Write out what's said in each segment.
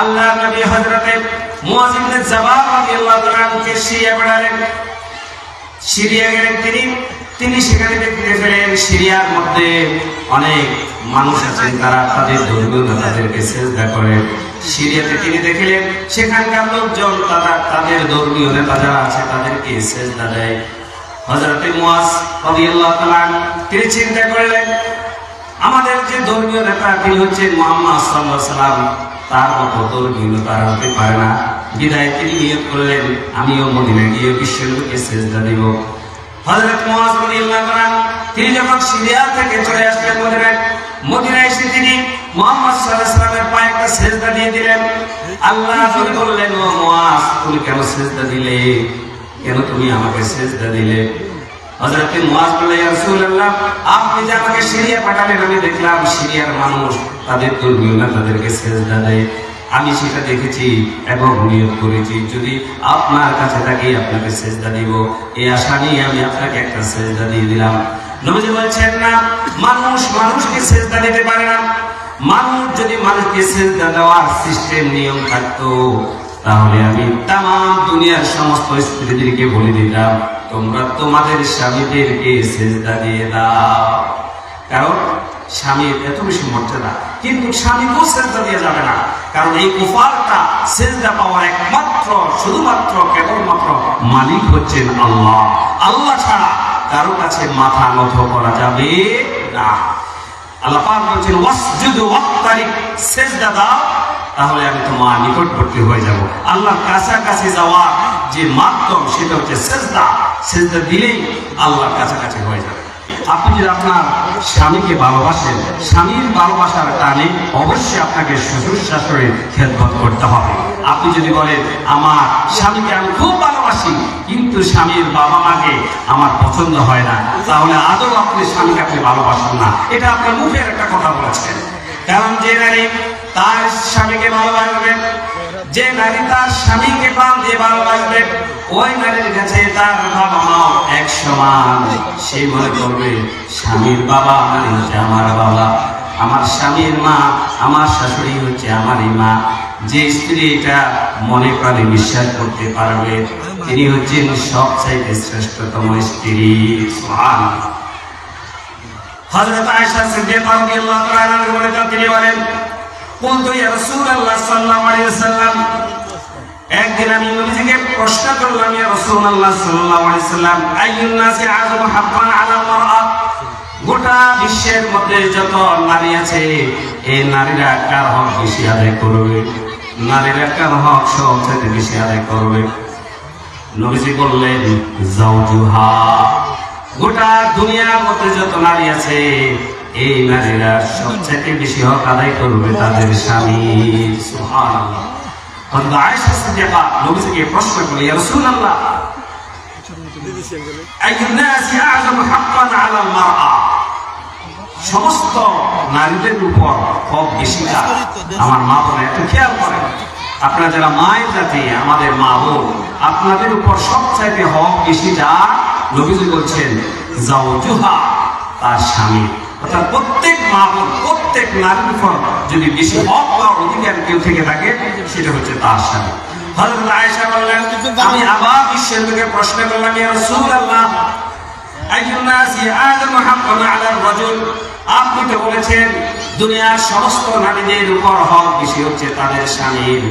আল্লাহ নবী হযরতে মুয়াজ ইবনে জাবাল রাদিয়াল্লাহু তাআলা কে সিরিয়া পাঠালেন সিরিয়া গেলেন তিনি। তিনি সেখানে দেখতে পেলেন সিরিয়ার মধ্যে অনেক মানুষ আছেন। তারা তাদের ধর্মীয় নেতাদেরকে সেজদা করে সিরিয়াতে তিনি দেখলেন সেখানকার লোকজন, তারা তাদের ধর্মীয় নেতা যারা আছে তাদেরকে সেজদা দেয়। হযরতে মুয়াজ রাদিয়াল্লাহু তাআলা তিনি চিন্তা করলেন, আমাদের যে ধর্মীয় নেতা তিনি হচ্ছেন মোহাম্মদ সাল্লাল্লাহু আলাইহি তার মতো ধর্মীয় নেতা আর হতে পারে না। বিদায় তিনি নিয়ত করলেন। আমিও মদিনা গিয়ে বিশ্বনবীকে সেজদা দিব। হযরত মুয়াজ তিনি যখন সিরিয়া থেকে চলে আসলেন মদিনায় মদিনায় এসে তিনি মুহাম্মদ সাল্লাল্লাহু সাল্লামের পায়ে একটা সেজদা দিয়ে দিলেন। আল্লাহ বললেন, ও মুয়াজ তুমি কেন সেজদা দিলে? কেন তুমি আমাকে সেজদা দিলে? বললেন ইয়া রাসূলুল্লাহ, আপনি যে আমাকে সিরিয়া পাঠালেন, আমি দেখলাম সিরিয়ার মানুষ তাদের তাদেরকে সেজদা দেয়। আমি সেটা দেখেছি এবং নিয়োগ করেছি। যদি আপনার কাছে থাকি, আপনাকে সেজদা দিব। এই আশা নিয়ে আমি আপনাকে একটা সেজদা দিয়ে দিলাম। নবীজি বলছেন, না, মানুষ মানুষকে সেজদা দিতে পারে না। মানুষ যদি মানুষকে সেজদা দেওয়ার সিস্টেম, নিয়ম থাকতো, তাহলে আমি তাম দুনিয়ার সমস্ত স্ত্রীদেরকে বলে দিতাম। তোমরা তোমাদের স্বামীদেরকে সেজদা দিয়ে দাও। কারণ স্বামীর এত বেশি মর্যাদা, কিন্তু স্বামীকেও সেজদা দিয়ে যাবে না। কারণ এই কুফারটা সেজদা পাওয়ার একমাত্র, শুধুমাত্র, কেবলমাত্র মালিক হচ্ছেন আল্লাহ। আল্লাহ ছাড়া কারও কাছে মাথা নত করা যাবে না। আল্লাহ পাক বলছেন, ওয়াসজুদু ওয়াক্তারিক, সেজদা দাও, তাহলে আমি তোমার নিকটবর্তী হয়ে যাব। আল্লাহর কাছাকাছি যাওয়ার যে মাধ্যম, সেটা হচ্ছে সেজদা। সেজদা দিলেই আল্লাহর কাছাকাছি হয়ে যাবে। আপনি যদি আপনার স্বামীকে ভালোবাসেন, স্বামীর ভালোবাসার টানে অবশ্যই আপনাকে শ্বশুর শাশুড়ির খেদমত করতে হবে। আপনি যদি বলেন, আমার স্বামীকে আমি খুব ভালোবাসি, কিন্তু স্বামীর বাবা মাকে আমার পছন্দ হয় না। তাহলে আদৌ আপনি স্বামীকে আপনি ভালোবাসেন না। এটা আপনার মুখের একটা কথা বলেছেন। কারণ যে নারী তার স্বামীকে ভালোবাসবে যে নারী তার স্বামীকে পান দিয়ে ভালোবাসবে, ওই নারীর কাছে তার বাবা মা এক সমান। সেই মনে করবে, স্বামীর বাবা মানে হচ্ছে আমার বাবা। আমার স্বামীর মা, আমার শাশুড়ি হচ্ছে আমারই মা। যে স্ত্রী এটা মনে প্রাণে বিশ্বাস করতে পারবে, তিনি হচ্ছেন সবচাইতে শ্রেষ্ঠতম স্ত্রী। হযরত আয়েশা সিদ্দিকা রাদিয়াল্লাহু তাআলা তিনি বলেন কুনতু ইয়া রাসূলুল্লাহ সাল্লাল্লাহু আলাইহি ওয়াসাল্লাম একদিন আমি নবীজিকে প্রশ্ন করলাম মারআ? গোটা বিশ্বের মধ্যে যত নারী আছে, এই নারীরা কার হক বেশি আদায় করবে? নারীরা কার হক সবচেয়ে বেশি আদায় করবে? নবীজি বললেন গোটা যত নারী আছে এই নারীরা সবচেয়ে বেশি হক আদায় করবে তাদের স্বামী। প্রশ্ন মারআ সমস্ত নারীদের উপর হক বেশি আমার মা বোন একটু খেয়াল করেন, আপনারা যারা মায়ের জাতি, আমাদের মা বোন, আপনাদের উপর সবচাইতে হক বেশি যা? নবীজি বলছেন জাওজুহা তার স্বামী। অর্থাৎ প্রত্যেক মা প্রত্যেক নারীর উপর যদি বেশি হক বা অধিকার কেউ থেকে থাকে, সেটা হচ্ছে তার স্বামী। হযরত আয়েশা বললেন, আমি আবার বিশ্বের লোকে প্রশ্ন করলাম, ইয়া রাসূলুল্লাহ, আইয়ুন নাসি আদামু হাক্কান আলা রাজুল? আপনি তো বলেছেন, দুনিয়ার সমস্ত নারীদের উপর হক বেশি হচ্ছে তাদের স্বামীর।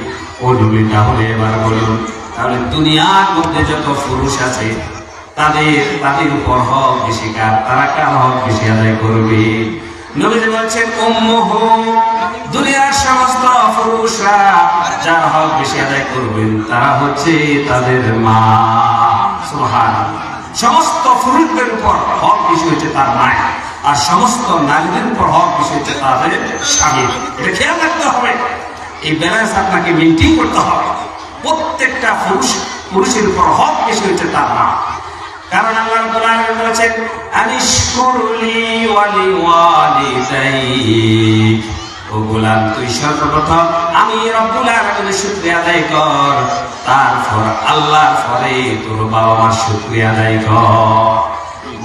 ও তাহলে এবার বলুন, তাহলে দুনিয়ার মধ্যে যত পুরুষ আছে তাদের তাদের উপর হক বেশি কার? তারা কার হক বেশি আদায় করবে? নবীজি বলছেন, উম্মুহু, দুনিয়ার সমস্ত পুরুষরা যার হক বেশি আদায় করবেন তারা হচ্ছে তাদের মা। সমস্ত পুরুষদের উপর হক বেশি হচ্ছে তার মায় আর সমস্ত নারীদের উপর হক বেশি হচ্ছে তাদের স্বামী এটা খেয়াল রাখতে হবে। এই ব্যালেন্স আপনাকে মেনটেন করতে হবে। প্রত্যেকটা পুরুষ, পুরুষের উপর হক বেশি হচ্ছে তার মা। কারণ আল্লাহ রাব্বুল বলেছেন আনিশকুরলি ওয়ালি ও গোলাম, তুই সর্বপ্রথম আমি রব্বুল আলামিনের শুকরিয়া আদায় কর। তারপর আল্লাহর পরে তোর বাবা মার শুকরিয়া আদায় কর।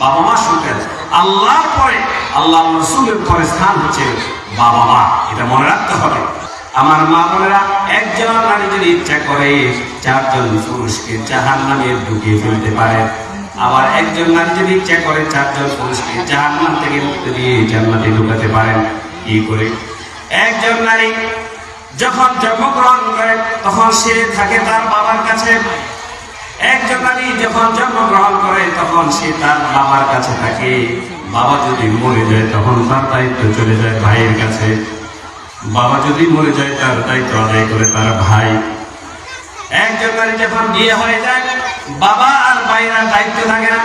বাবা মা শুকরিয়া। আল্লাহর পরে আল্লাহ রসুলের পরে স্থান হচ্ছে বাবা মা এটা মনে রাখতে হবে। আমার মা বোনেরা, একজন নারী যদি ইচ্ছা করে চারজন পুরুষকে জাহান নামে ঢুকিয়ে ফেলতে পারে। আবার একজন নারী যদি ইচ্ছা করে, চারজন পুরুষকে নাম থেকে মুক্তি দিয়ে জান্নাতে ঢুকাতে পারেন। কি করে? একজন নারী যখন জন্মগ্রহণ করে, তখন সে থাকে তার বাবার কাছে। একজন নারী যখন জন্মগ্রহণ করে, তখন সে তার বাবার কাছে থাকে। বাবা যদি মরে যায়, তখন তার দায়িত্ব চলে যায় ভাইয়ের কাছে। বাবা যদি মরে যায়, তার দায়িত্ব আদায় করে তার ভাই। একজন নারী যখন বিয়ে হয়ে যায়, বাবা আর ভাইরা দায়িত্ব থাকে না,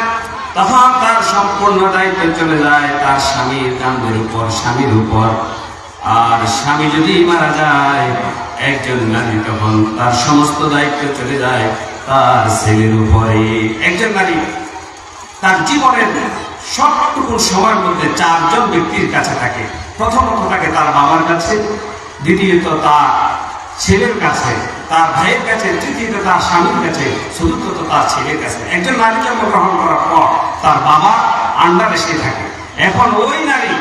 তখন তার সম্পূর্ণ দায়িত্ব চলে যায় তার স্বামীর কান্দের উপর, স্বামীর উপর। আর স্বামী যদি মারা যায়, একজন নারী তখন তার সমস্ত দায়িত্ব চলে যায় তার ছেলের উপরে। একজন নারী তার জীবনের সবটুকু সময়ের মধ্যে চারজন ব্যক্তির কাছে থাকে। প্রথমত থাকে তার বাবার কাছে, দ্বিতীয়ত তার ছেলের কাছে, তার ভাইয়ের কাছে, তৃতীয়ত তার স্বামীর কাছে, চতুর্থত তার ছেলের কাছে। একজন নারী জন্মগ্রহণ করার পর তার বাবা আন্ডারে সে থাকে। এখন ওই নারী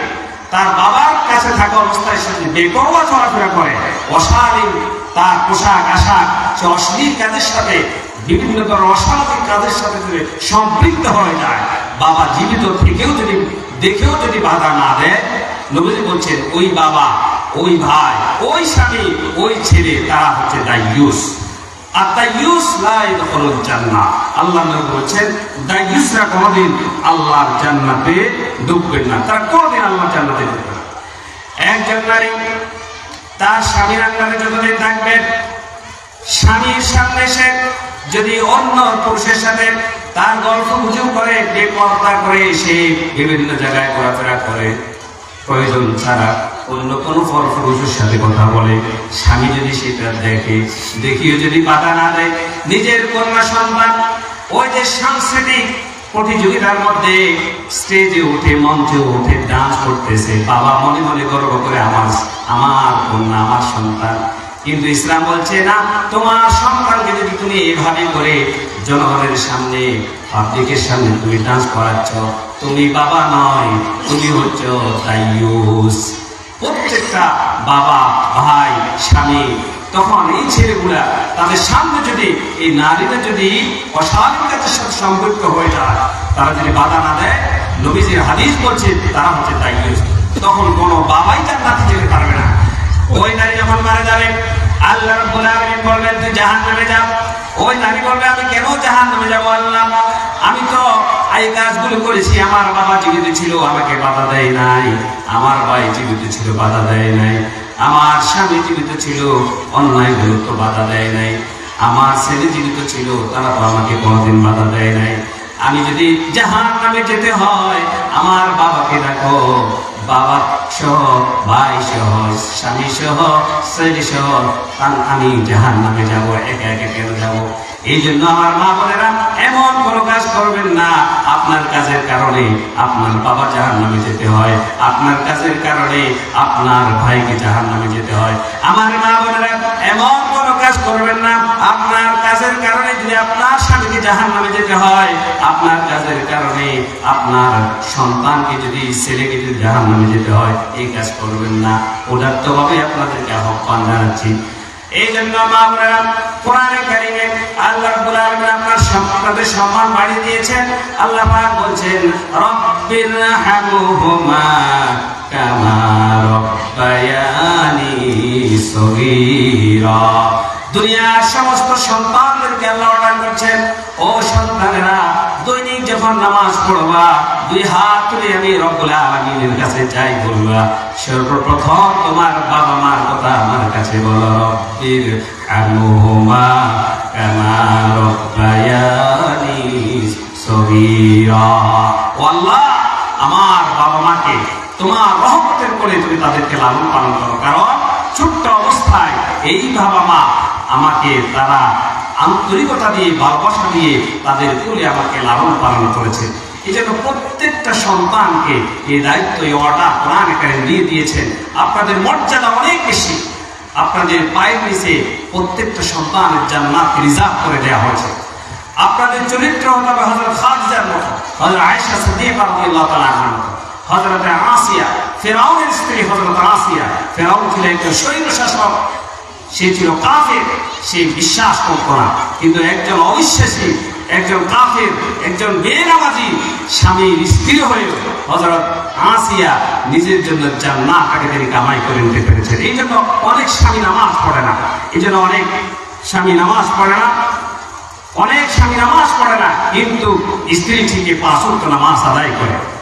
তার বাবার কাছে থাকা অবস্থায় সে বেপরোয়া চলাফেরা করে, অশালীন তার পোশাক, আশাক, সে অশ্লীল কাজের সাথে, বিভিন্ন ধরনের অস্বাভাবিক কাজের সাথে যদি সম্পৃক্ত হয়ে যায়, বাবা জীবিত থেকেও যদি, দেখেও যদি বাধা না দেয়, নবীজি বলছেন, ওই বাবা ওই ভাই, ওই স্বামী, ওই ছেলে, তারা হচ্ছে দায়ুস। আর দায়ুস লাই দখল জান্নাত আল্লাহ বলছেন, দায়ুসরা কোনোদিন আল্লাহর জান্নাতে ঢুকবেন না। তারা কোনোদিন আল্লাহর জান্নাতে ঢুকবে একজন নারী তার স্বামীর আন্ডারে যতদিন থাকবেন স্বামীর সামনে সে যদি অন্য পুরুষের সাথে তার গল্প গুজব করে, বেপর্দা করে, সে বিভিন্ন জায়গায় ঘোরাফেরা করে। প্রয়োজন ছাড়া অন্য কোনো পুরুষের সাথে কথা বলে, স্বামী যদি সেটা দেখে, দেখিও যদি পাতা না দেয়, নিজের কন্যা সন্তান ওই যে সাংস্কৃতিক প্রতিযোগিতার মধ্যে স্টেজে উঠে, মঞ্চে উঠে ডান্স করতেছে, বাবা মনে মনে গর্ব করে, আমার আমার কন্যা, আমার সন্তান। কিন্তু ইসলাম বলছে, না, তোমার সন্তানকে যদি তুমি এভাবে করে জনগণের সামনে, পাবলিকের সামনে তুমি ডান্স করাচ্ছ, তুমি বাবা নয়, তুমি হচ্ছ দায়ুস। প্রত্যেকটা বাবা, ভাই, স্বামী, তখন এই ছেলেগুলা তাদের সামনে যদি, এই নারীরা যদি অস্বাভাবিক কাজের সাথে সম্পৃক্ত হয়ে যায়, তারা যদি বাধা না দেয়, নবীজির হাদিস বলছে, তারা হচ্ছে দায়ুস তখন কোনো বাবাই তার নাতি যেতে পারবে না। ওই নারী যখন মারা যাবে, আল্লাহ রাব্বুল আলামিন বলবেন, তুই জাহান্নামে যা ওই নারী বলবে, আমি কেন জাহান্নামে যাব আল্লাহ? আমি তো এই কাজগুলো করেছি, আমার বাবা জীবিত ছিল, আমাকে বাধা দেয় নাই। আমার ভাই জীবিত ছিল, বাধা দেয় নাই। আমার স্বামী জীবিত ছিল অন্যায়গুলো তো বাধা দেয় নাই। আমার ছেলে জীবিত ছিল, তারা তো আমাকে কোনোদিন বাধা দেয় নাই। আমি যদি জাহান নামে যেতে হয়, আমার বাবাকে ডাকো। বাবা সহ, ভাই সহ, স্বামী সহ, ছেলে সহ আমি জাহান নামে যাব, একা একা কেন যাব? এই জন্য আমার মা বোনেরা করবেন না। আপনার কাজের কারণে আপনার বাবা জাহান নামে যেতে হয়। আপনার কাজের কারণে আপনার ভাইকে জাহান নামে যেতে হয়। আমার মা বোনেরা, এমন কোনো কাজ করবেন না। আপনার কাজের কারণে যদি আপনার স্বামীকে জাহান নামে যেতে হয়, আপনার কাজের কারণে আপনার সন্তানকে যদি, ছেলেকে যদি জাহান নামে যেতে হয়, এই কাজ করবেন না। উদাত্তভাবে আপনাদেরকে আহ্বান জানাচ্ছি। এই জন্য আল্লাহ আপনার আপনাদের সম্মান বাড়িয়ে দিয়েছেন। আল্লাহ বলছেন রব্বির হামহুমা কামা রব্বায়ানি দুনিয়ার সমস্ত সন্তানদেরকে আল্লাহ অর্ডার করছেন, ও সন্তানেরা, দৈনিক যখন নামাজ পড়বা, দুই হাত তুলে আমি রব্বুল আলামিনের কাছে চাই বলবা, সর্বপ্রথম তোমার বাবা মার কথা আমার কাছে বলো, রব্বির আনুহুমা কামা রব্বায়ানি সগীরা। ও আল্লাহ, আমার বাবা মাকে তোমার রহমতের করে তুমি তাদেরকে লালন পালন করো, কারণ ছোট্ট অবস্থায় এই বাবা মা আমাকে তারা আন্তরিকতা দিয়ে, ভালোবাসা দিয়ে তাদের কোলে আমাকে লালন পালন করেছে। এই জন্য প্রত্যেকটা সন্তানকে এই দায়িত্ব, এই অর্ডার কোরআন এখানে দিয়ে দিয়েছেন আপনাদের মর্যাদা অনেক বেশি। আপনাদের পায়ের নিচে প্রত্যেকটা সন্তানের জান্নাত রিজার্ভ করে দেওয়া হয়েছে। আপনাদের চরিত্র হতে হবে হজরত খাদিজার মতো হজরত আয়েশা রাদিয়াল্লাহু তাআলা আনহার মতো হজরত আসিয়া, ফেরাউনের স্ত্রী হজরত আসিয়া, ফেরাউন ছিল একজন স্বৈর শাসক সে ছিল কাফের, সে বিশ্বাস করত না। কিন্তু একজন অবিশ্বাসী, একজন কাফের, একজন বেনামাজি স্বামীর স্ত্রী হয়ে হজরত আসিয়া নিজের জন্য জান্নাতটাকে তিনি কামাই করে নিতে পেরেছেন। এই জন্য অনেক স্বামী নামাজ পড়ে না। এই জন্য অনেক স্বামী নামাজ পড়ে না। অনেক স্বামী নামাজ পড়ে না, কিন্তু স্ত্রী ঠিকই পাঁচ নামাজ আদায় করে।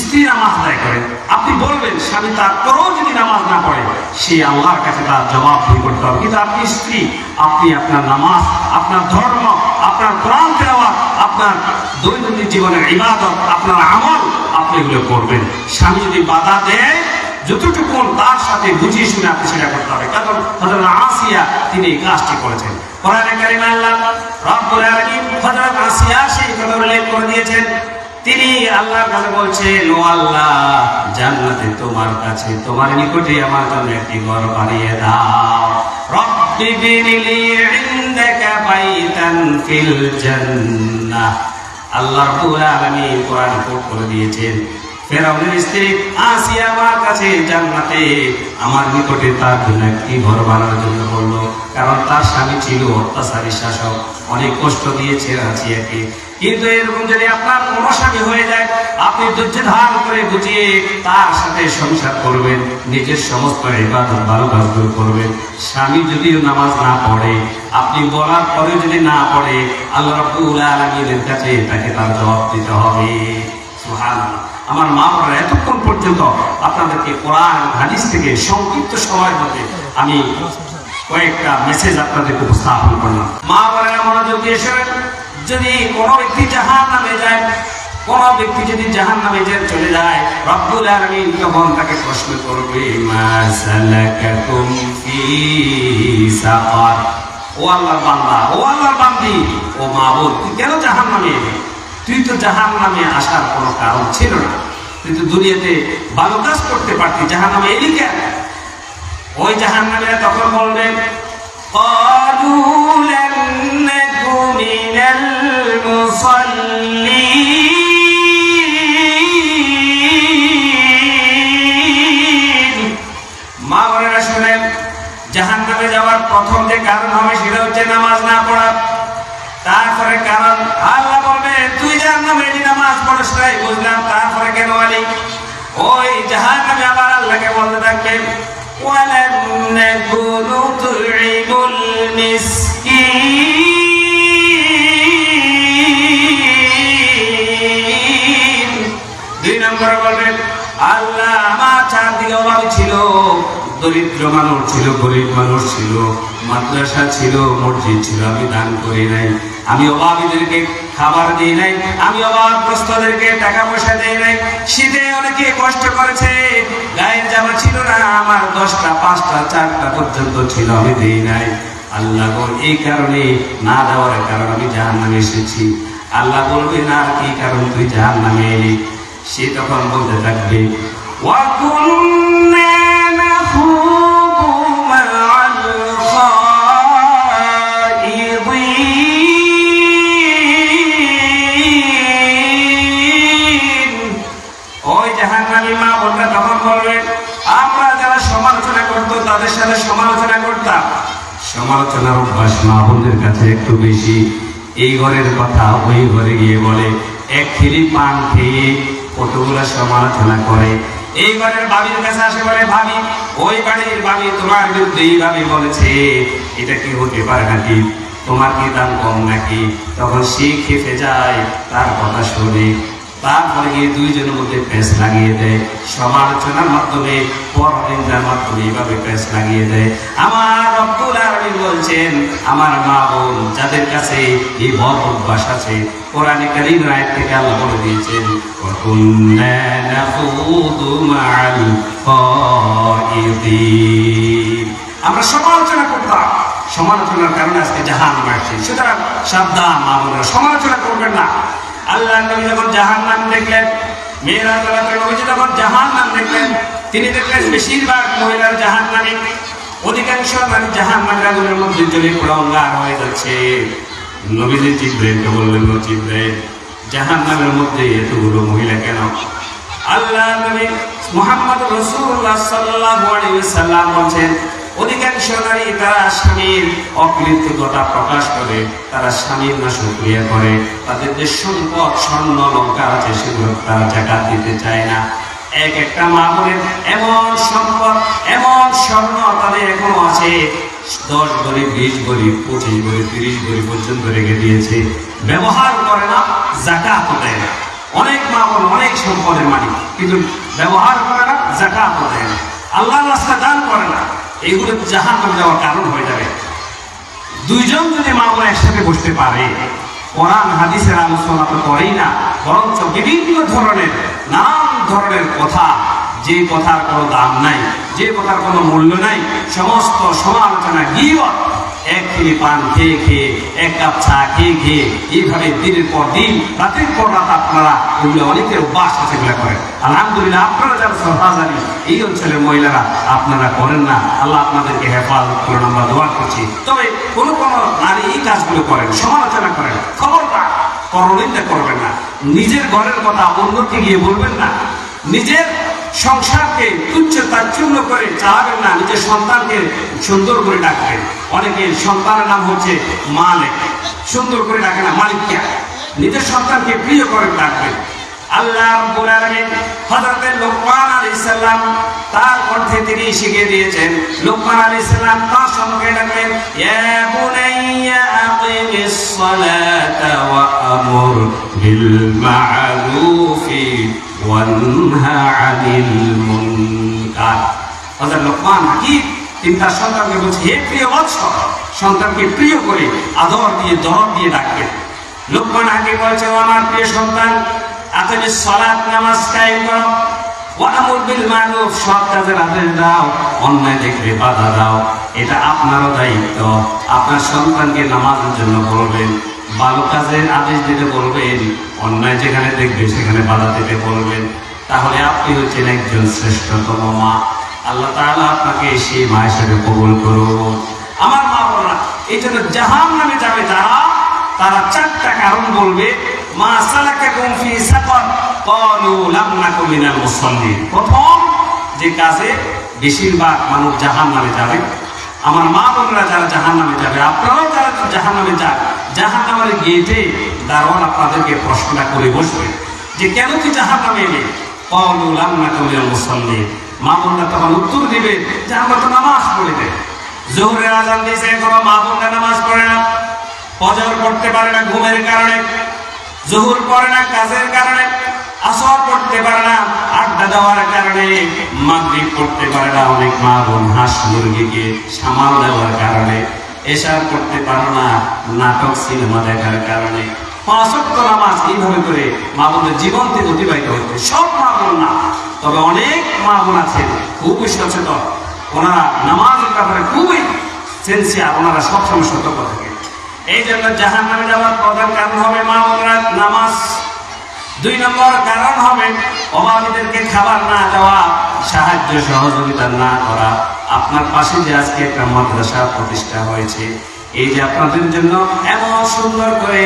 স্ত্রী নামাজ আদায় করে। আপনি বলবেন, স্বামী তারপরেও যদি নামাজ না পড়ে, সে আল্লাহর কাছে তার জবাব দিয়ে করতে হবে। কিন্তু আপনি স্ত্রী, আপনি আপনার নামাজ, আপনার ধর্ম, আপনার কোরআন তেলাওয়াত, আপনার দৈনন্দিন জীবনের ইবাদত, আপনার আমল, আপনি এগুলো করবেন। স্বামী যদি বাধা দেয়, যতটুকু তার সাথে বুঝিয়ে শুনে আপনি সেটা করতে হবে। কারণ হযরত আসিয়া তিনি এই কাজটি করেছেন। কোরআনে কারিমে আল্লাহ রব্বুল আলামিন হযরত আসিয়া সেই কথা উল্লেখ করে দিয়েছেন তিনি আল্লাহ কাছে বলছেন ও আল্লাহ, জান্নাতে তোমার কাছে, তোমার নিকটে আমার জন্য একটি ঘর বানিয়ে দাও। রব্বি বিনিলি ইনদাকা বাইতান ফিল জান্নাহ। আল্লাহ রাব্বুল আলামিন কোরআন কোট করে দিয়েছেন ফেরাউনের স্ত্রী আসিয়া আমার কাছে জান্নাতে। আমার নিকটে তার জন্য ঘর বানানোর জন্য বলল, কারণ তার স্বামী ছিল অত্যাচারী শাসক। অনেক কষ্ট দিয়েছে কিন্তু এরকম যদি আপনার কোনো স্বামী হয়ে যায়, আপনি ধৈর্য করে তার সাথে সংসার করবেন, নিজের সমস্ত ইবাদত ভালো কাজগুলো করবেন। স্বামী যদিও নামাজ না পড়ে, আপনি বলার পরে যদি না পড়ে, আল্লাহ রাব্বুল কাছে তাকে তার জবাব দিতে হবে। আমার মা বাবারা এতক্ষণ পর্যন্ত আপনাদেরকে কোরআন, হাদিস থেকে সংক্ষিপ্ত সময়ের মধ্যে আমি কয়েকটা মেসেজ আপনাদেরকে উপস্থাপন করলাম। মা বাবারা, মনোযোগ দিয়ে যদি কোনো ব্যক্তি জাহান নামে যায়, কোন ব্যক্তি যদি জাহান নামে যায় চলে যায়, রব্বুল আলামিন তখন তাকে প্রশ্ন করবে, মা ও আল্লাহর বান্দা, ও আল্লাহর বান্দি, ও মাবুদ তুই কেন জাহান নামে তুই তো জাহান নামে আসার কোনো কারণ ছিল না। তুই তো দুনিয়াতে ভালো কাজ করতে পারতি জাহান নামে এলি কেন? ওই জাহান নামে তখন বলবেন মা বোনেরা শুনেন জাহান নামে যাওয়ার প্রথম যে কারণ হবে সেটা হচ্ছে নামাজ না পড়া। তারপরে কারণ আল্লাহ ولم نكن نطعم المسكين দুই নম্বরে বলবেন আল্লাহ আমার চারদিকে অভাব ছিল দরিদ্র মানুষ ছিল গরিব মানুষ ছিল মাদ্রাসা ছিল মসজিদ ছিল আমি দান করি নাই আমি অভাবীদেরকে খাবার দিই নাই। আমি অভাব প্রস্তদেরকে টাকা পয়সা দেই নাই। শীতে অনেকে কষ্ট করেছে। গায়ের জামা ছিল না, আমার দশটা, পাঁচটা, চারটা পর্যন্ত ছিল, আমি দিই নাই। আল্লাহ এই কারণে না দেওয়ার কারণ আমি জাহান নামে এসেছি। আল্লাহ বলবে, না কি কারণ তুই জাহান নামে এলি। সে তখন বলতে থাকবে ওয়াকুন্না সমালোচনার অভ্যাস মা বোনদের কাছে একটু বেশি। এই ঘরের কথা ওই ঘরে গিয়ে বলে, এক খিলি পান খেয়ে কতগুলো সমালোচনা করে। এই ঘরের ভাবির কাছে আসে বলে, ভাবি, ওই বাড়ির ভাবি তোমার বিরুদ্ধে এই ভাবি বলেছে। এটা কি হতে পারে নাকি? তোমার কি দাম কম নাকি? তখন সে খেপে যায়, তার কথা শুনে। তারপরে গিয়ে দুইজনের মধ্যে প্রেস লাগিয়ে দেয়। সমালোচনার মাধ্যমে, পরনিন্দার মাধ্যমে এইভাবে প্রেস লাগিয়ে দেয়। আমার বলছেন, আমার মা বোন যাদের কাছে এই অভ্যাস আছে, কোরআনে রায় থেকে আল্লাহ বলে দিয়েছেন আমরা সমালোচনা করতাম। সমালোচনার কারণে আজকে জাহান মারছে সুতরাং সাবধান, মা বোনরা, সমালোচনা করবেন না। আল্লাহ নবী যখন জাহান নাম দেখলেন, মেয়েরা নবীজি তখন জাহান নাম দেখলেন, তিনি দেখলেন বেশিরভাগ মহিলার জাহান নামে অধিকাংশ মানে জাহান নামের আগুনের মধ্যে জ্বলে পোড়া হয়ে যাচ্ছে। নবীজি চিদ্রেনকে বললেন, ও চিদ্রেন জাহান নামের মধ্যে এতগুলো মহিলা কেন? আল্লাহ নবী মোহাম্মদ রসুল্লাহ সাল্লাল্লাহু আলাইহি ওয়াসাল্লাম বলছেন, অধিকাংশ নারী তারা স্বামীর অকৃতজ্ঞতা প্রকাশ করে, তারা স্বামীর না সুক্রিয়া করে। তাদের যে সম্পদ, স্বর্ণ লঙ্কা আছে, সেগুলো তারা জাকাত দিতে চায় না। এক একটা মা বোনের এমন সম্পদ, এমন স্বর্ণ তাদের এখনও আছে। দশ গরিব বিশ গরিব পঁচিশ গরিব তিরিশ গরিব পর্যন্ত রেখে দিয়েছে। ব্যবহার করে না জাকাত দেয় না। অনেক মা বোন অনেক সম্পদের মালিক, কিন্তু ব্যবহার করে না জাকাত দেয় না। আল্লাহর রাস্তা দান করে না। এগুলো জাহান যাওয়ার কারণ হয়ে যাবে। দুইজন যদি মা বোন একসাথে বসতে পারে কোরআন, হাদিসের আলোচনা তো করেই না, বরঞ্চ বিভিন্ন ধরনের, নানান ধরনের কথা, যে কথার কোনো দাম নাই, যে কথার কোনো মূল্য নাই, সমস্ত সমালোচনা গিয়ে এক কিলি পান খেয়ে খেয়ে এক কাপ চা খেয়ে খেয়ে এইভাবে দিনের পর দিন, রাতের পর রাত আপনারা এগুলো অনেকের অভ্যাস আছে এগুলো করেন। আলহামদুলিল্লাহ, আপনারা যারা সরফাজানি এই অঞ্চলের মহিলারা, আপনারা করেন না। আল্লাহ আপনাদেরকে হেফাজত করুন, আমরা দোয়া করছি। তবে কোন কোন নারী এই কাজগুলো করেন, সমালোচনা করেন। খবরদার করণিন্দা করবেন না। নিজের ঘরের কথা অন্যকে গিয়ে বলবেন না। নিজের সংসারকে তুচ্ছ তাচ্ছল্য করে চালাবেন না, নিজের সন্তানকে সুন্দর করে ডাকবেন। অনেকে সন্তানের নাম হচ্ছে মালিক। সুন্দর করে ডাকে না, মালিককে। নিজের সন্তানকে প্রিয় করে ডাকবেন। আল্লাহ হযরত লোকমান আলাইহিস সালাম তার কণ্ঠে তিনি শিখিয়ে দিয়েছেন, লোকমান আলাইহিস সালাম, তার সঙ্গে ডাকলেন আকিমিস লোকমান তার সন্তানকে বলছে, হে প্রিয় বৎস, সন্তানকে প্রিয় করে আদর দিয়ে, দরদ দিয়ে ডাকবেন। লোকমান হাকিম বলছে আমার প্রিয় সন্তান আপনি সলাৎ নামাজ কায়েম করো। কাজের দাও, অন্যায় দেখলে বাধা দাও। এটা আপনারও দায়িত্ব। আপনার সন্তানকে নামাজের জন্য বলবেন ভালো কাজের আদেশ দিতে বলবেন, অন্যায় যেখানে দেখবে সেখানে বাধা দিতে বলবেন। তাহলে আপনি হচ্ছেন একজন শ্রেষ্ঠতম মা। আল্লাহ তাআলা আপনাকে সেই মা হিসেবে কবুল করুন। আমার মা বলরা এই জন্য জাহান নামে যাবে যারা, তারা চারটা কারণ বলবে। মা সালাকাকুম ফি সাকার, ক্বালু লাম নাকু মিনাল প্রথম, যে কাজে বেশিরভাগ মানুষ জাহান নামে যাবে। আমার মা বোনরা যারা জাহান নামে যাবে, আপনারাও জাহান্নামে যান জাহান্নামের গেটে দারোয়ান আপনাদেরকে প্রশ্নটা করে বসবে যে কেন তুই জাহান্নামে এলে? না। কাজের কারণে। পড়তে পারে না, আড্ডা দেওয়ার কারণে। পড়তে পারে না অনেক মা বোন হাঁস মুরগিকে সামাল দেওয়ার কারণে। এশার করতে পারে না। নাটক, সিনেমা দেখার কারণে পাঁচক্ত নামাজ এইভাবে করে মা বোনদের জীবন থেকে অতিবাহিত হচ্ছে সব মা বোন না, তবে অনেক মা বোন আছেন খুবই সচেতন। ওনারা নামাজের ব্যাপারে খুবই সেন্সিয়ার ওনারা সবসময় সতর্ক থাকে এই জন্য জাহান নামে যাওয়ার প্রধান কারণ হবে মা বোনরা নামাজ। দুই নম্বর কারণ হবে অভাবীদেরকে খাবার না দেওয়া, সাহায্য সহযোগিতা না করা। আপনার পাশে যে আজকে একটা মাদ্রাসা প্রতিষ্ঠা হয়েছে, এই যে আপনাদের জন্য এমন সুন্দর করে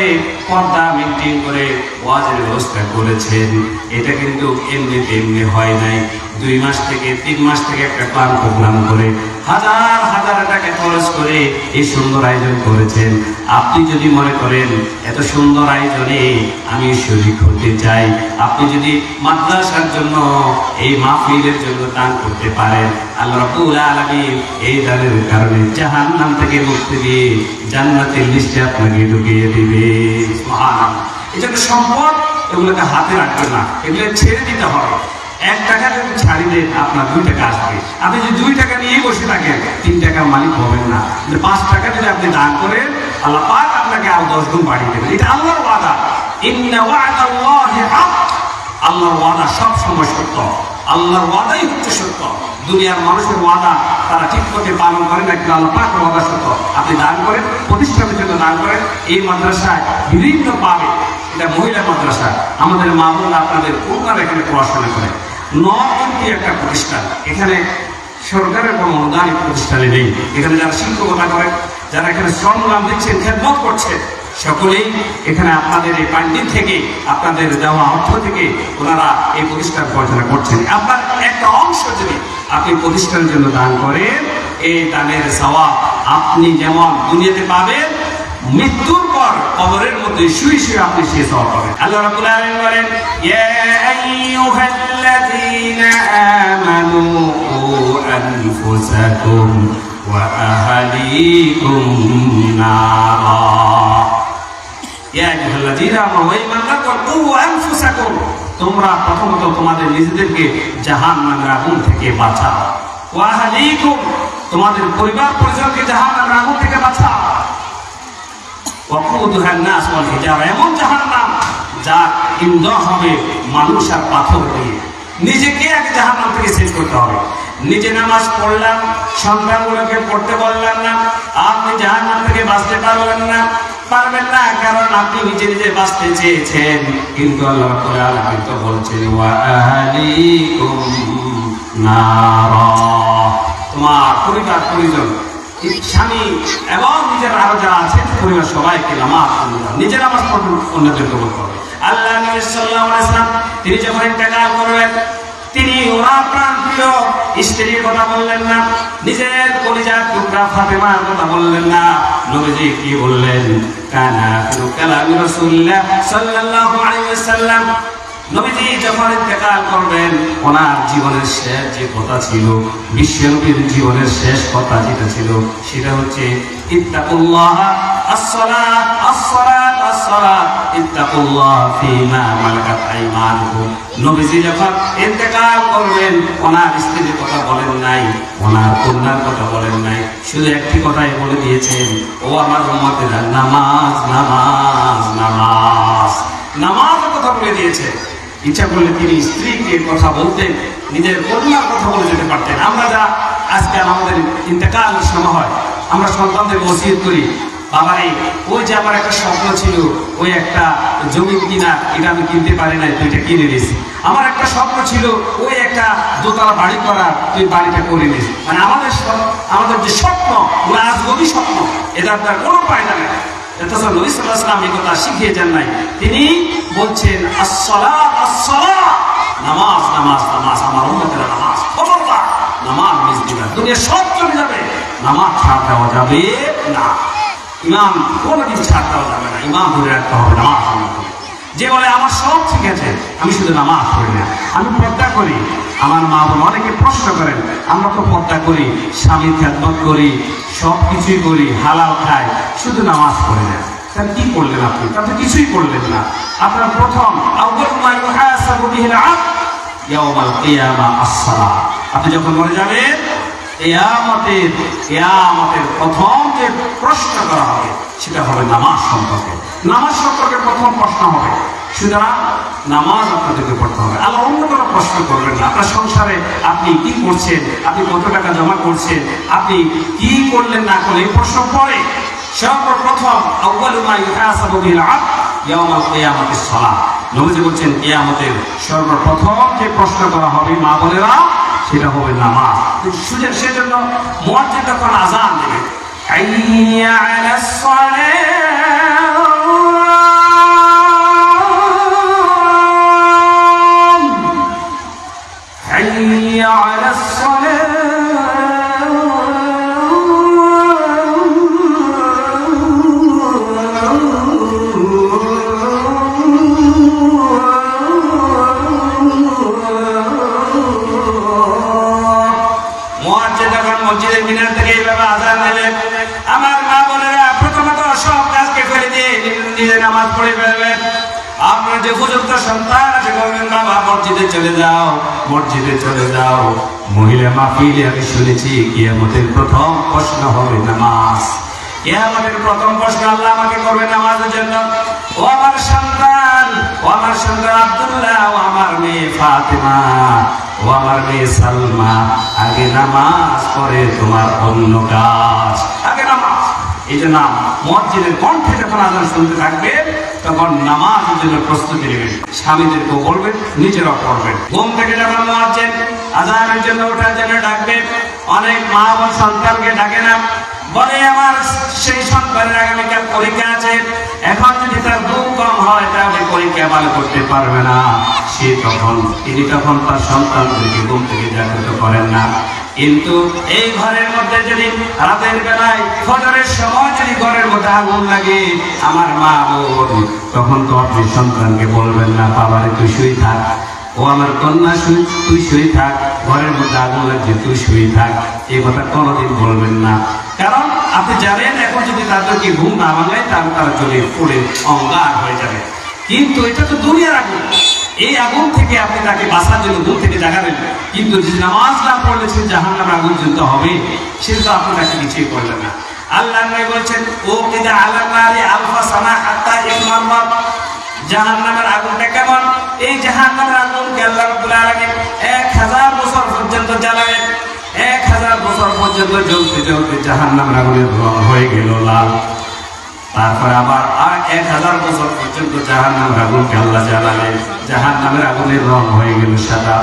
পর্দা মেনটেন করে ওয়াজের ব্যবস্থা করেছেন, এটা কিন্তু এমনি তেমনি হয় নাই। দুই মাস থেকে, তিন মাস থেকে একটা প্ল্যান প্রোগ্রাম করে হাজার হাজার টাকা খরচ করে এই সুন্দর আয়োজন করেছেন। আপনি যদি মনে করেন, এত সুন্দর আয়োজনে আমি শরীর হতে চাই। আপনি যদি মাদ্রাসার জন্য এই মাহফিলের জন্য দান করতে পারেন, আল্লাহ রাব্বুল আলামিন এই দানের কারণে জাহান্নাম থেকে মুক্তি দিয়ে জান্নাতের লিস্টে আপনাকে ঢুকিয়ে দিবে। এই জন্য সম্পদ এগুলোকে হাতে রাখবেন না, এগুলো ছেড়ে দিতে হবে। এক টাকা যদি ছাড়ি দেন আপনার দুই টাকা আসবে। আপনি যদি দুই টাকা নিয়েই বসে থাকেন, তিন টাকার মালিক হবেন না। পাঁচ টাকা যদি আপনি দান করেন, আল্লাহ পাক আপনাকে আর দশ গুণ বাড়িয়ে দেবেন। এটা আল্লাহর ওয়াদা। আল্লাহর ওয়াদা সব সময় সত্য। আল্লাহর ওয়াদাই হচ্ছে সত্য। দুনিয়ার মানুষের ওয়াদা তারা ঠিক মতো পালন করে না, কিন্তু আল্লাহ পাক ওয়াদা সত্য। আপনি দান করেন, প্রতিষ্ঠানের জন্য দান করেন, এই মাদ্রাসায় বিভিন্ন পাবে। এটা মহিলা মাদ্রাসা। আমাদের মা বোনরা আপনাদের ওনারা এখানে পড়াশোনা করে? নটি একটা প্রতিষ্ঠান। এখানে সরকারের কোনো অনুদান প্রতিষ্ঠানে নেই। এখানে যারা শিক্ষকতা করেন যারা এখানে শ্রমগ্রাম দিচ্ছেন খেদমত করছেন সকলেই এখানে আপনাদের এই পান্ডিত থেকে, আপনাদের দেওয়া অর্থ থেকে ওনারা এই প্রতিষ্ঠান পরিচালনা করছেন। আপনার একটা অংশ যদি আপনি প্রতিষ্ঠানের জন্য দান করেন, এই দানের সওয়াব আপনি যেমন দুনিয়াতে পাবেন মৃত্যুর পর কবরের মধ্যে শুয়ে শুয়ে আপনি সে সওয়াব পাবেন। আল্লাহ রাব্বুল আলামিন বলেন, ইয়া আইয়ুহাল্লাযীনা আমানু আনফুসাকুম ওয়া আহলিকুম নারা। ইয়া আইয়ুহাল্লাযীনা আমানু ওয়া ইমানদারগণ কু আনফুসাকুম, তোমরা প্রথমত তোমাদের নিজেদেরকে জাহান্নামের আগুন থেকে বাঁচাও। ওয়া আহলিকুম, তোমাদের পরিবার পরিজনকে জাহান্নামের আগুন থেকে বাঁচাও। ওয়াকুদুহা নাস ওয়াল হিজারা এমন জাহান্নাম যার ইন্ধন হবে মানুষ আর পাথর নিজেকে আগে জাহান্নাম থেকে করতে হবে। নিজে নামাজ পড়লাম সন্তানগুলোকে পড়তে বললাম না, আপনি জাহান্নাম থেকে বাঁচতে পারবেন না। পারবেন না, কারণ আপনি নিজে নিজে বাঁচতে চেয়েছেন। কিন্তু আল্লাহ রাব্বুল আলামিন তো বলছেন তোমার পরিবার, পরিজন স্বামী এবং নিজের আরও যারা আছে পরিবার সবাইকে নামাজ নিজের নামাজ পড়বেন অন্যদেরকে বলতে হবে। আল্লাহ নবী সাল্লাল্লাহু সাল্লাম, তিনি যখন ইন্তেকাল করবেন তিনি ওনার প্রাণ প্রিয়, স্ত্রীর কথা বললেন না, নিজের কলিজার টুকরা ফাতেমার কথা বললেন না। নবীজি কি বললেন? কানা কালামি রাসূলুল্লাহ সাল্লাল্লাহু আলাইহি ওয়াসাল্লাম নবীজি যখন ইন্তেকাল করবেন, ওনার জীবনের শেষ যে কথা ছিল, বিশ্বনবীর জীবনের শেষ কথা যেটা ছিল, সেটা হচ্ছে, ইত্তাকুল্লাহ, আসসালাত আসসালাত আসসালাত, ইত্তাকুল্লাহ ফীমা মালাকাত আইমানুকুম নবীজি যখন ইন্তেকাল করবেন, ওনার স্ত্রীর কথা বলেন নাই, ওনার কন্যার কথা বলেন নাই, শুধু একটি কথাই বলে দিয়েছেন, ও আমার উম্মতেরা, নামাজ নামাজ নামাজ। নামাজের কথা বলে দিয়েছে। ইচ্ছা করলে তিনি স্ত্রীকে কথা বলতেন, নিজের কন্যার কথা বলে যেতে পারতেন। আমরা যা আজকে আমাদের ইন্তেকালের সময় হয়, আমরা সন্তানদের ওসিয়ত করি বাবা বাবারে, ওই যে আমার একটা স্বপ্ন ছিল, ওই একটা জমি কিনা, এটা আমি কিনতে পারি নাই, তুই এটা কিনে নিস। আমার একটা স্বপ্ন ছিল, ওই একটা দোতলা বাড়ি করা তুই বাড়িটা করে নিস। মানে আমাদের আমাদের যে স্বপ্ন, ওরা আজগবি স্বপ্ন, এটা আপনার কোনো পায়না নেই তাছাড়া নবী সাল্লাল্লাহু আলাইহি ওয়াসাল্লাম এই কথা শিখিয়ে যান নাই। তিনি বলছেন আসসালাত আসসালাত নামাজ নামাজ নামাজ, আমার উম্মতেরা নামাজ। খবরদার, নামাজ মিস দিবে দুনিয়া সব চলে যাবে। নামাজ ছাড় দেওয়া যাবে না। ইমাম কোনোদিন ছাড় দেওয়া যাবে না। ইমাম ধরে রাখতে হবে, নামাজ যে বলে, আমার সব ঠিক আছে, আমি শুধু নামাজ পড়ি না। আমি পর্দা করি। আমার মা বোন অনেকে প্রশ্ন করেন, আমরা তো পর্দা করি স্বামী খেদমত করি সব কিছুই করি, হালাল খাই, শুধু নামাজ পড়ি না। তাহলে কি করলেন আপনি? তাতে কিছুই করলেন না। আপনার প্রথম আপনি যখন মরে যাবেন, কেয়ামতের কেয়ামতের প্রথম যে প্রশ্ন করা হবে। সেটা হবে নামাজ সম্পর্কে। নামাজ সম্পর্কে প্রথম প্রশ্ন হবে। সুতরাং নামাজ আপনাদেরকে পড়তে হবে। আল্লাহ অন্য কোনো প্রশ্ন করবেন না। আপনার সংসারে আপনি কি করছেন? আপনি কত টাকা জমা করছেন? আপনি কি করলেন না করলেন? এই প্রশ্ন পরে সর্বপ্রথম আউয়ালু মা ইউহাসাবু বিল আবদ বলছেন সর্বপ্রথম যে প্রশ্ন করা হবে মা বলেরা সেটা হবে নামাজ। সেজন্য মুয়াজ্জিন তখন আজান দেবে উপযুক্ত সন্তান আছে বলবেন বাবা মসজিদে চলে যাও, মসজিদে চলে যাও। মহিলা মাহফিলে আমি শুনেছি, কিয়ামতের প্রথম প্রশ্ন হবে নামাজ। কিয়ামতের প্রথম প্রশ্ন আল্লাহ আমাকে করবে নামাজের জন্য। ও আমার সন্তান, ও আমার সন্তান আব্দুল্লাহ, ও আমার মেয়ে ফাতেমা, ও আমার মেয়ে সালমা। আগে নামাজ পরে তোমার অন্য কাজ। আগে নামাজ। এই যে নাম মসজিদের কণ্ঠে যখন আজান শুনতে থাকবে তখন নামাজের জন্য প্রস্তুতি নেবেন। স্বামীদেরকেও বলবেন, নিজেরাও পড়বেন। ঘুম থেকে যখন মসজিদ আজানের জন্য ওঠার জন্য ডাকবে অনেক মা ও সন্তানকে ডাকে না। বলে, আমার সেই সন্তানের আগামীকাল পরীক্ষা আছে। এখন যদি তার ঘুম কম হয়, তাহলে পরীক্ষা ভালো করতে পারবে না। সে তখন, তিনি তখন তার সন্তানদেরকে ঘুম থেকে জাগ্রত করেন না। কিন্তু এই ঘরের মধ্যে যদি রাতের বেলায় ফজরের সময় যদি ঘরের মধ্যে আগুন লাগে, আমার মা বোন তখন তো আপনি সন্তানকে বলবেন না, বাবারে, তুই শুয়ে থাক। ও আমার কন্যা শুই তুই শুয়ে থাক। ঘরের মধ্যে আগুন লাগছে, তুই শুয়ে থাক। এই কথা কোনোদিন বলবেন না। কারণ আপনি জানেন, এখন যদি তাদেরকে ঘুম না ভাঙায় তাহলে তারা চলে পড়ে অঙ্গার হয়ে যাবে। কিন্তু এটা তো দুনিয়ার আগুন। এই আগুন থেকে আপনি তাকে বাঁচার জন্য দূর থেকে জাগাবেন কিন্তু নামাজ না পড়লে সে জাহান নামে আগুন জ্বলতে হবে সেটা তো আপনি তাকে কিছুই করলেন না। আল্লাহ নবী বলছেন, ও কিদা আল্লাহ নারী আলফা সানা হাত্তা ইমাম জাহান নামের আগুনটা কেমন? এই জাহান নামের আগুনকে আল্লাহ রাব্বুল এক হাজার বছর পর্যন্ত জ্বালাবেন এক হাজার বছর পর্যন্ত জ্বলতে জ্বলতে জাহান নামের আগুনের রং হয়ে গেল লাল। তারপরে আবার আর এক হাজার বছর পর্যন্ত জাহান নামের আগুনকে আল্লাহ জ্বালালেন। জাহান নামের আগুনের রং হয়ে গেল সাদা।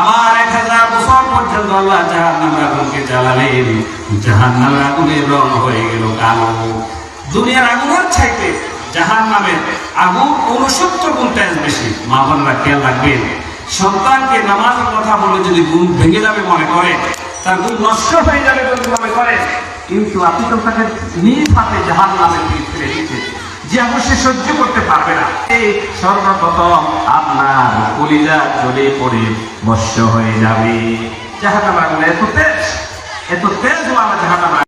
আবার এক হাজার বছর পর্যন্ত আল্লাহ জাহান নামের আগুনকে জ্বালালেন। জাহান নামের আগুনের রং হয়ে গেল কালো। দুনিয়ার আগুনের চাইতে জাহান নামের আগুন উনসত্তর গুণ তেজ বেশি। মা বোনরা খেয়াল রাখবেন, সন্তানকে নামাজের কথা বলে যদি গুণ ভেঙে যাবে মনে করে, তার গুণ নষ্ট হয়ে যাবে যদি মনে করে, কিন্তু আপনি তো তাকে নিজ হাতে জাহান নামের দিক দিচ্ছেন যে অবশ্যই সহ্য করতে পারবে না। এই সর্বপ্রথম আপনার কলিজা জ্বলে পড়ে বস্য হয়ে যাবে। জাহান নামের এত তেজ এত তেজ জাহান নামের